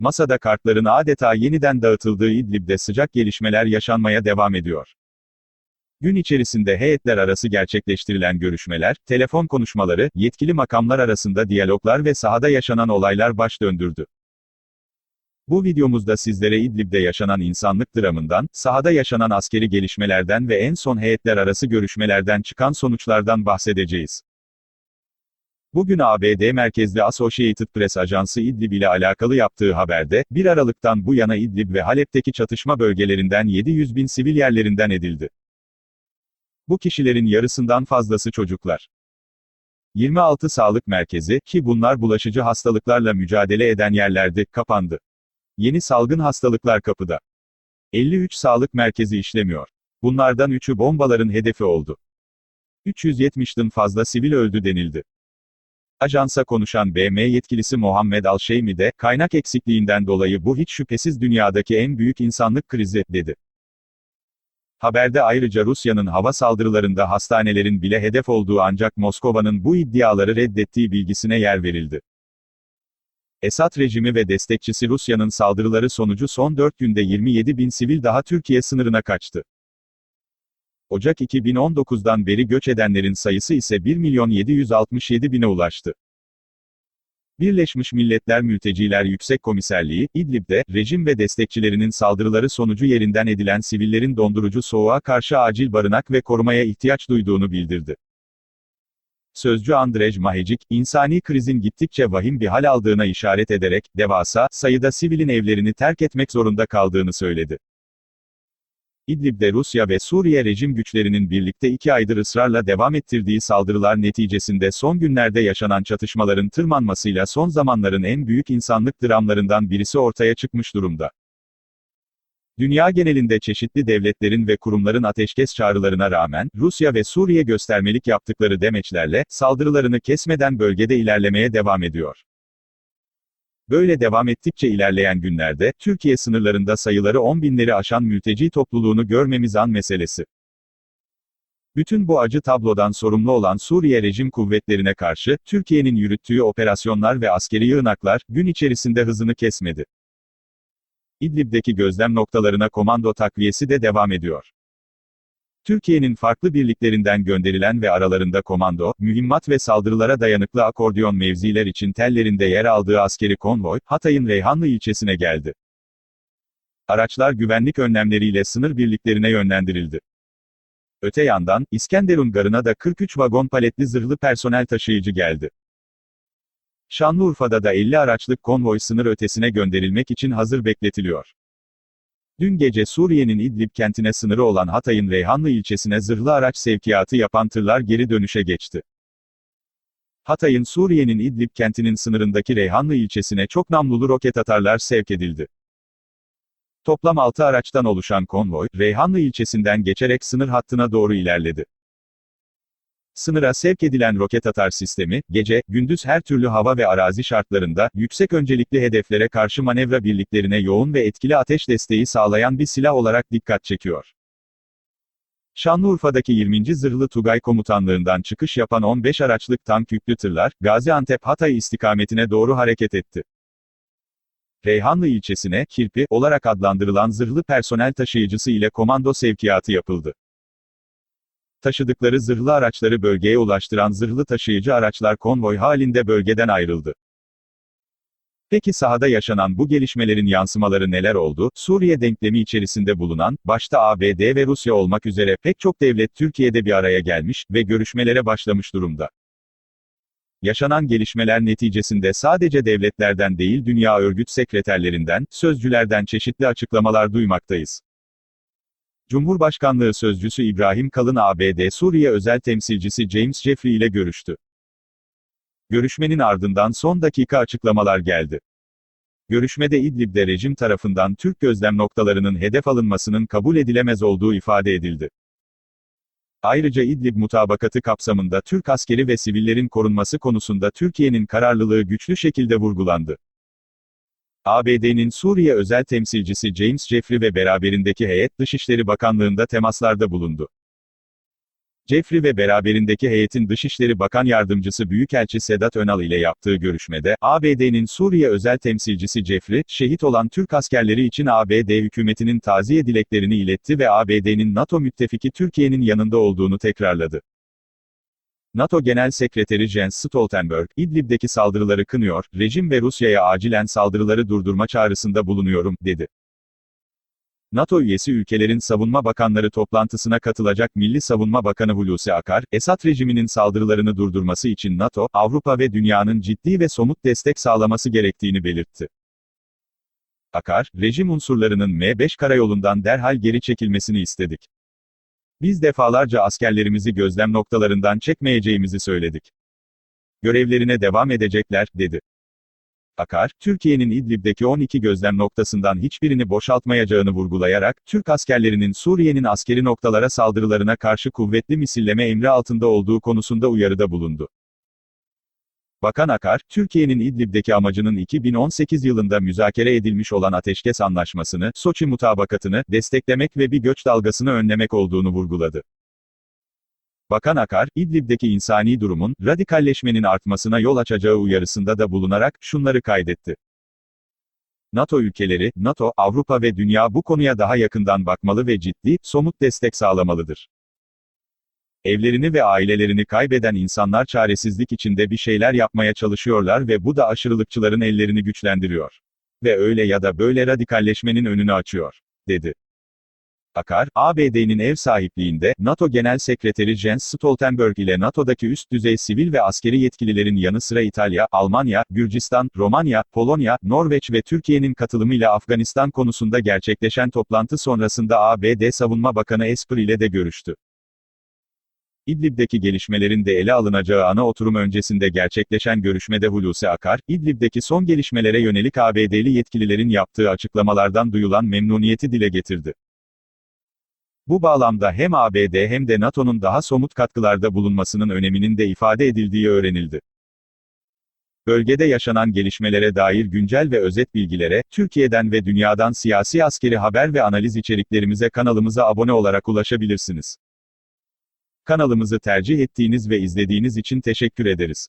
Masada kartların adeta yeniden dağıtıldığı İdlib'de sıcak gelişmeler yaşanmaya devam ediyor. Gün içerisinde heyetler arası gerçekleştirilen görüşmeler, telefon konuşmaları, yetkili makamlar arasında diyaloglar ve sahada yaşanan olaylar baş döndürdü. Bu videomuzda sizlere İdlib'de yaşanan insanlık dramından, sahada yaşanan askeri gelişmelerden ve en son heyetler arası görüşmelerden çıkan sonuçlardan bahsedeceğiz. Bugün ABD merkezli Associated Press ajansı İdlib ile alakalı yaptığı haberde, 1 Aralık'tan bu yana İdlib ve Halep'teki çatışma bölgelerinden 700 bin sivil yerlerinden edildi. Bu kişilerin yarısından fazlası çocuklar. 26 sağlık merkezi, ki bunlar bulaşıcı hastalıklarla mücadele eden yerlerdi, kapandı. Yeni salgın hastalıklar kapıda. 53 sağlık merkezi işlemiyor. Bunlardan 3'ü bombaların hedefi oldu. 370'den fazla sivil öldü denildi. Ajansa konuşan BM yetkilisi Muhammed Al-Şeymi de, kaynak eksikliğinden dolayı bu hiç şüphesiz dünyadaki en büyük insanlık krizi, dedi. Haberde ayrıca Rusya'nın hava saldırılarında hastanelerin bile hedef olduğu ancak Moskova'nın bu iddiaları reddettiği bilgisine yer verildi. Esad rejimi ve destekçisi Rusya'nın saldırıları sonucu son 4 günde 27 bin sivil daha Türkiye sınırına kaçtı. Ocak 2019'dan beri göç edenlerin sayısı ise 1 milyon 767 bine ulaştı. Birleşmiş Milletler Mülteciler Yüksek Komiserliği, İdlib'de, rejim ve destekçilerinin saldırıları sonucu yerinden edilen sivillerin dondurucu soğuğa karşı acil barınak ve korumaya ihtiyaç duyduğunu bildirdi. Sözcü Andrej Mahecic, insani krizin gittikçe vahim bir hal aldığına işaret ederek, devasa, sayıda sivilin evlerini terk etmek zorunda kaldığını söyledi. İdlib'de Rusya ve Suriye rejim güçlerinin birlikte iki aydır ısrarla devam ettirdiği saldırılar neticesinde son günlerde yaşanan çatışmaların tırmanmasıyla son zamanların en büyük insanlık dramlarından birisi ortaya çıkmış durumda. Dünya genelinde çeşitli devletlerin ve kurumların ateşkes çağrılarına rağmen, Rusya ve Suriye göstermelik yaptıkları demeçlerle, saldırılarını kesmeden bölgede ilerlemeye devam ediyor. Böyle devam ettikçe ilerleyen günlerde, Türkiye sınırlarında sayıları 10 binleri aşan mülteci topluluğunu görmemiz an meselesi. Bütün bu acı tablodan sorumlu olan Suriye rejim kuvvetlerine karşı, Türkiye'nin yürüttüğü operasyonlar ve askeri yığınaklar, gün içerisinde hızını kesmedi. İdlib'deki gözlem noktalarına komando takviyesi de devam ediyor. Türkiye'nin farklı birliklerinden gönderilen ve aralarında komando, mühimmat ve saldırılara dayanıklı akordiyon mevziler için tellerinde yer aldığı askeri konvoy, Hatay'ın Reyhanlı ilçesine geldi. Araçlar güvenlik önlemleriyle sınır birliklerine yönlendirildi. Öte yandan, İskenderun garına da 43 vagon paletli zırhlı personel taşıyıcı geldi. Şanlıurfa'da da 50 araçlık konvoy sınır ötesine gönderilmek için hazır bekletiliyor. Dün gece Suriye'nin İdlib kentine sınırı olan Hatay'ın Reyhanlı ilçesine zırhlı araç sevkiyatı yapan tırlar geri dönüşe geçti. Hatay'ın Suriye'nin İdlib kentinin sınırındaki Reyhanlı ilçesine çok namlulu roket atarlar sevk edildi. Toplam 6 araçtan oluşan konvoy, Reyhanlı ilçesinden geçerek sınır hattına doğru ilerledi. Sınıra sevk edilen roket atar sistemi, gece, gündüz her türlü hava ve arazi şartlarında, yüksek öncelikli hedeflere karşı manevra birliklerine yoğun ve etkili ateş desteği sağlayan bir silah olarak dikkat çekiyor. Şanlıurfa'daki 20. Zırhlı Tugay Komutanlığından çıkış yapan 15 araçlık tank yüklü tırlar, Gaziantep-Hatay istikametine doğru hareket etti. Reyhanlı ilçesine, Kirpi, olarak adlandırılan zırhlı personel taşıyıcısı ile komando sevkiyatı yapıldı. Taşıdıkları zırhlı araçları bölgeye ulaştıran zırhlı taşıyıcı araçlar konvoy halinde bölgeden ayrıldı. Peki sahada yaşanan bu gelişmelerin yansımaları neler oldu? Suriye denklemi içerisinde bulunan, başta ABD ve Rusya olmak üzere pek çok devlet Türkiye'de bir araya gelmiş ve görüşmelere başlamış durumda. Yaşanan gelişmeler neticesinde sadece devletlerden değil dünya örgüt sekreterlerinden, sözcülerden çeşitli açıklamalar duymaktayız. Cumhurbaşkanlığı Sözcüsü İbrahim Kalın ABD Suriye özel temsilcisi James Jeffrey ile görüştü. Görüşmenin ardından son dakika açıklamalar geldi. Görüşmede İdlib'de rejim tarafından Türk gözlem noktalarının hedef alınmasının kabul edilemez olduğu ifade edildi. Ayrıca İdlib mutabakatı kapsamında Türk askeri ve sivillerin korunması konusunda Türkiye'nin kararlılığı güçlü şekilde vurgulandı. ABD'nin Suriye özel temsilcisi James Jeffrey ve beraberindeki heyet Dışişleri Bakanlığı'nda temaslarda bulundu. Jeffrey ve beraberindeki heyetin Dışişleri Bakan Yardımcısı Büyükelçi Sedat Önal ile yaptığı görüşmede, ABD'nin Suriye özel temsilcisi Jeffrey, şehit olan Türk askerleri için ABD hükümetinin taziye dileklerini iletti ve ABD'nin NATO müttefiki Türkiye'nin yanında olduğunu tekrarladı. NATO Genel Sekreteri Jens Stoltenberg, İdlib'deki saldırıları kınıyor, rejim ve Rusya'ya acilen saldırıları durdurma çağrısında bulunuyorum, dedi. NATO üyesi ülkelerin savunma bakanları toplantısına katılacak Milli Savunma Bakanı Hulusi Akar, Esad rejiminin saldırılarını durdurması için NATO, Avrupa ve dünyanın ciddi ve somut destek sağlaması gerektiğini belirtti. Akar, rejim unsurlarının M5 karayolundan derhal geri çekilmesini istedik. Biz defalarca askerlerimizi gözlem noktalarından çekmeyeceğimizi söyledik. Görevlerine devam edecekler, dedi. Akar, Türkiye'nin İdlib'deki 12 gözlem noktasından hiçbirini boşaltmayacağını vurgulayarak, Türk askerlerinin Suriye'nin askeri noktalara saldırılarına karşı kuvvetli misilleme emri altında olduğu konusunda uyarıda bulundu. Bakan Akar, Türkiye'nin İdlib'deki amacının 2018 yılında müzakere edilmiş olan ateşkes anlaşmasını, Soçi mutabakatını, desteklemek ve bir göç dalgasını önlemek olduğunu vurguladı. Bakan Akar, İdlib'deki insani durumun, radikalleşmenin artmasına yol açacağı uyarısında da bulunarak, şunları kaydetti. NATO ülkeleri, NATO, Avrupa ve dünya bu konuya daha yakından bakmalı ve ciddi, somut destek sağlamalıdır. Evlerini ve ailelerini kaybeden insanlar çaresizlik içinde bir şeyler yapmaya çalışıyorlar ve bu da aşırılıkçıların ellerini güçlendiriyor. Ve öyle ya da böyle radikalleşmenin önünü açıyor, dedi. Akar, ABD'nin ev sahipliğinde, NATO Genel Sekreteri Jens Stoltenberg ile NATO'daki üst düzey sivil ve askeri yetkililerin yanı sıra İtalya, Almanya, Gürcistan, Romanya, Polonya, Norveç ve Türkiye'nin katılımıyla Afganistan konusunda gerçekleşen toplantı sonrasında ABD Savunma Bakanı Esper ile de görüştü. İdlib'deki gelişmelerin de ele alınacağı ana oturum öncesinde gerçekleşen görüşmede Hulusi Akar, İdlib'deki son gelişmelere yönelik ABD'li yetkililerin yaptığı açıklamalardan duyulan memnuniyeti dile getirdi. Bu bağlamda hem ABD hem de NATO'nun daha somut katkılarda bulunmasının öneminin de ifade edildiği öğrenildi. Bölgede yaşanan gelişmelere dair güncel ve özet bilgilere, Türkiye'den ve dünyadan siyasi askeri haber ve analiz içeriklerimize kanalımıza abone olarak ulaşabilirsiniz. Kanalımızı tercih ettiğiniz ve izlediğiniz için teşekkür ederiz.